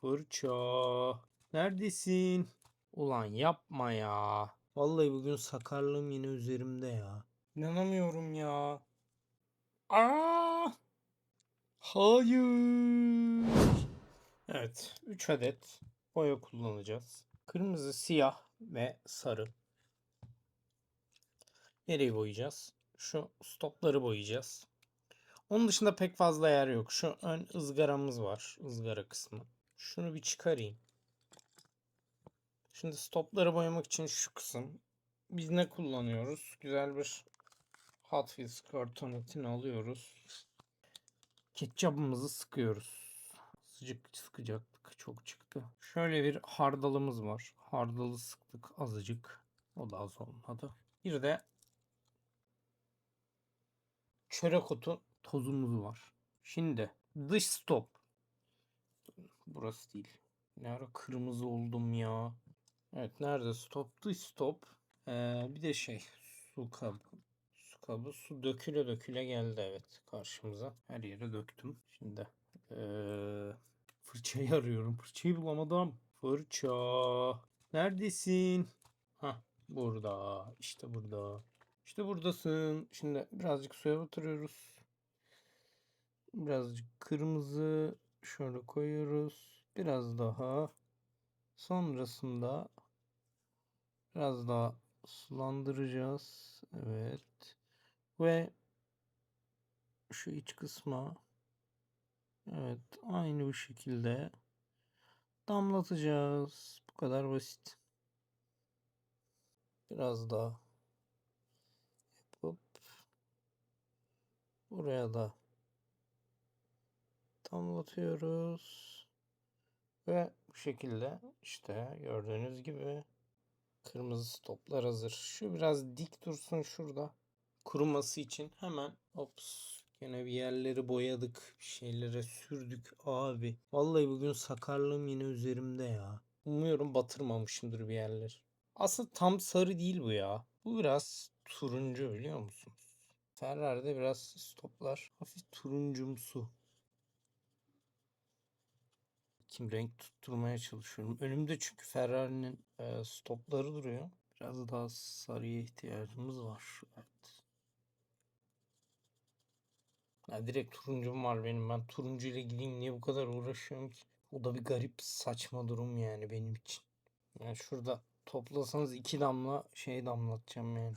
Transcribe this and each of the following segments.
Fırça. Neredesin? Ulan yapma ya. Vallahi bugün sakarlığım yine üzerimde ya. İnanamıyorum ya. Aa! Hayır. Evet, 3 adet boya kullanacağız. Kırmızı, siyah ve sarı. Nereyi boyayacağız? Şu stopları boyayacağız. Onun dışında pek fazla yer yok. Şu ön ızgaramız var. ızgara kısmı. Şunu bir çıkarayım. Şimdi stopları boyamak için şu kısım. Biz ne kullanıyoruz? Güzel bir Hot Wheels kartonetini alıyoruz. Ketçabımızı sıkıyoruz. Sıcak sıkacaktık. Çok çıktı. Şöyle bir hardalımız var. Hardalı sıktık azıcık. O da az olmadı. Bir de çörek otu tozumuz var. Şimdi dış stop. Burası değil. Ne ara kırmızı oldum ya. Evet nerede stop? Dış stop. Ee, bir de şey su kabı. Su kabı su döküle döküle geldi evet karşımıza. Her yere döktüm. Şimdi ee, fırçayı arıyorum. Fırçayı bulamadım. Fırça. Neredesin? Ha burada. İşte burada. İşte buradasın. Şimdi birazcık suya batırıyoruz. Birazcık kırmızı şöyle koyuyoruz. Biraz daha. Sonrasında biraz daha sulandıracağız. Evet. Ve şu iç kısma evet aynı bu şekilde damlatacağız. Bu kadar basit. Biraz daha yapıp buraya da damlatıyoruz. Ve bu şekilde işte gördüğünüz gibi kırmızı stoplar hazır. Şu biraz dik dursun şurada. Kuruması için hemen ops gene bir yerleri boyadık. Bir şeylere sürdük abi. Vallahi bugün sakarlığım yine üzerimde ya. Umuyorum batırmamışımdır bir yerler. Aslında tam sarı değil bu ya. Bu biraz turuncu biliyor musunuz? Ferrari'de biraz stoplar hafif turuncumsu. Kim renk tutturmaya çalışıyorum. Önümde çünkü Ferrari'nin e, stopları duruyor. Biraz daha sarıya ihtiyacımız var. Evet. Ya direkt turuncum var benim. Ben turuncu ile gideyim niye bu kadar uğraşıyorum ki? O da bir garip saçma durum yani benim için. Yani şurada toplasanız iki damla şey damlatacağım yani.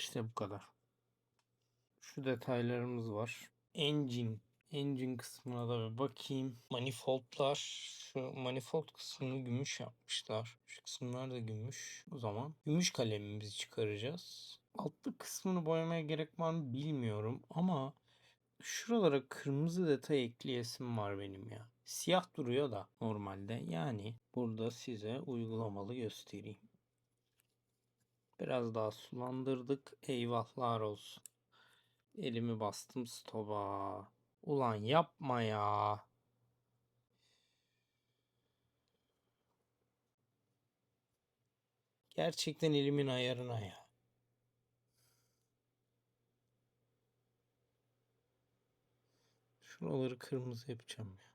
İşte bu kadar. Şu detaylarımız var. Engine. Engine kısmına da bir bakayım. Manifoldlar. Şu manifold kısmını gümüş yapmışlar. Şu kısımlar da gümüş. O zaman gümüş kalemimizi çıkaracağız. Altlık kısmını boyamaya gerek var mı bilmiyorum ama şuralara kırmızı detay ekleyesim var benim ya. Siyah duruyor da normalde. Yani burada size uygulamalı göstereyim. Biraz daha sulandırdık. Eyvahlar olsun. Elimi bastım stopa. Ulan yapma ya. Gerçekten elimin ayarına ya. Şuraları kırmızı yapacağım ya.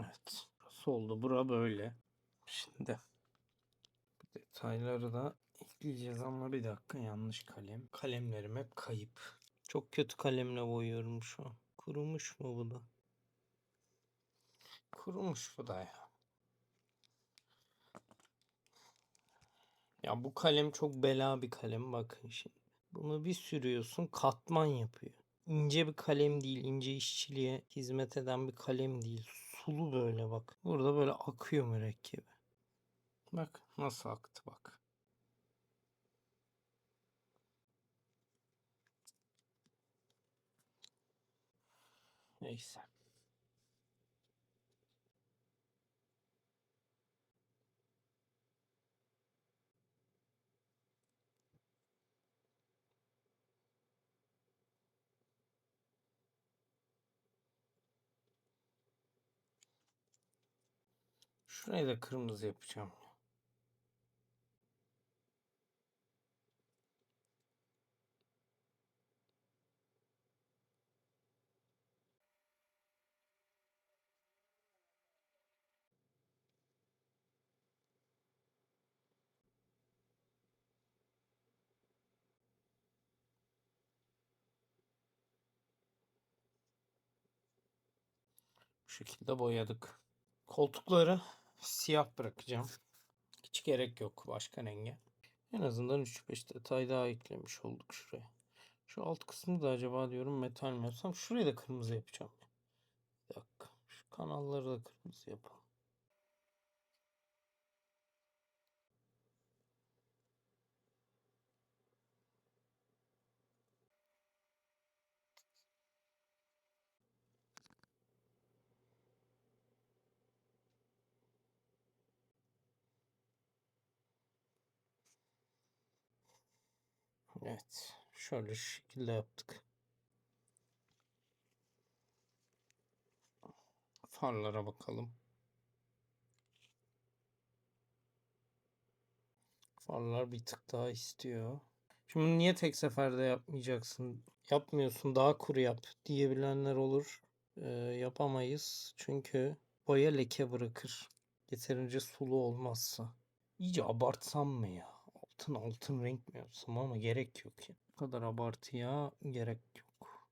Evet. Burası oldu. Bura böyle. Şimdi detayları da ekleyeceğiz ama bir dakika yanlış kalem. Kalemlerim hep kayıp. Çok kötü kalemle boyuyorum şu an. Kurumuş mu bu da? Kurumuş bu da ya. Ya bu kalem çok bela bir kalem bakın şimdi. Bunu bir sürüyorsun katman yapıyor. ince bir kalem değil. ince işçiliğe hizmet eden bir kalem değil. Sulu böyle bak. Burada böyle akıyor mürekkebi. Bak nasıl aktı bak. Neyse. Şurayı da kırmızı yapacağım. Bu şekilde boyadık. Koltukları siyah bırakacağım. Hiç gerek yok başka renge. En azından 3-5 detay daha eklemiş olduk şuraya. Şu alt kısmı da acaba diyorum metal mi yapsam? Şurayı da kırmızı yapacağım. Bir dakika. Şu kanalları da kırmızı yapalım. Evet. Şöyle şu şekilde yaptık. Farlara bakalım. Farlar bir tık daha istiyor. Şimdi niye tek seferde yapmayacaksın? Yapmıyorsun daha kuru yap diyebilenler olur. Ee, yapamayız. Çünkü boya leke bırakır. Yeterince sulu olmazsa. İyice abartsam mı ya? Altın altın renk mi yapsam ama gerek yok ya. Bu kadar abartıya gerek yok.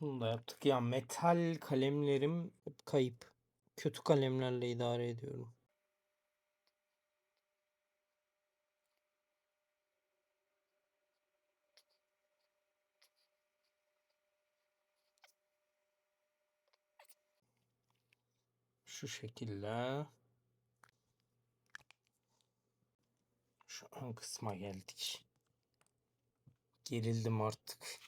Bunu da yaptık. Ya metal kalemlerim hep kayıp. Kötü kalemlerle idare ediyorum. Şu şekilde. Şu ön kısma geldik. Gerildim artık.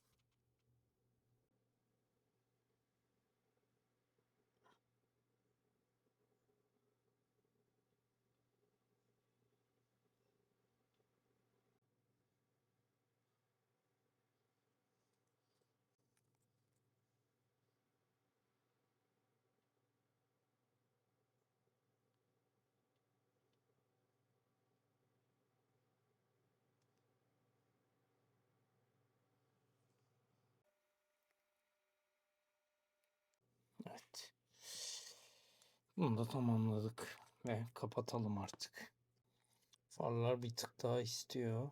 Evet. Bunu da tamamladık ve kapatalım artık. Farlar bir tık daha istiyor.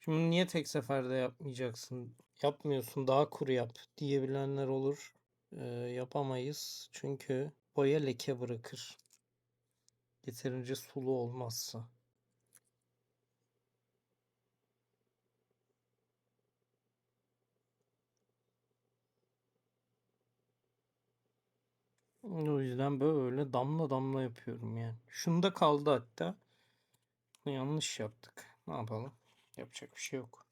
Şimdi niye tek seferde yapmayacaksın? Yapmıyorsun daha kuru yap diyebilenler olur. Ee, yapamayız. Çünkü boya leke bırakır. Yeterince sulu olmazsa. O yüzden böyle damla damla yapıyorum yani. Şunda kaldı hatta. Yanlış yaptık. Ne yapalım? Yapacak bir şey yok.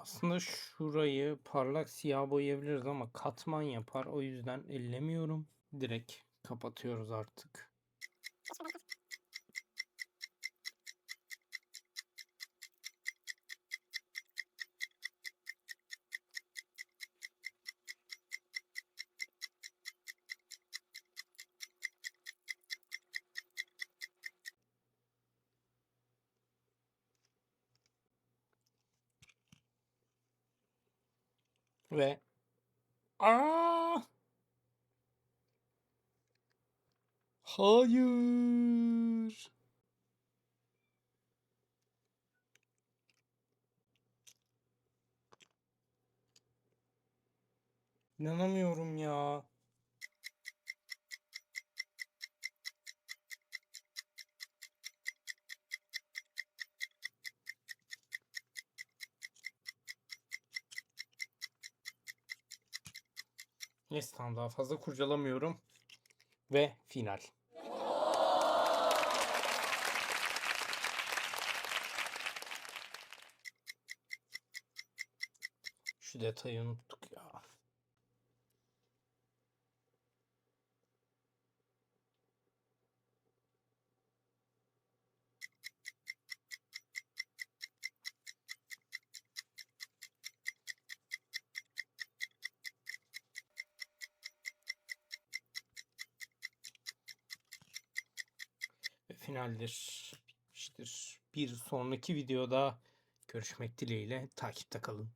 Aslında şurayı parlak siyah boyayabiliriz ama katman yapar. O yüzden ellemiyorum. Direkt kapatıyoruz artık. ve Aa! Hayır. İnanamıyorum ya. Neyse tamam daha fazla kurcalamıyorum. Ve final. Şu detayı unuttuk finaldir. Bitmiştir. Bir sonraki videoda görüşmek dileğiyle takipte kalın.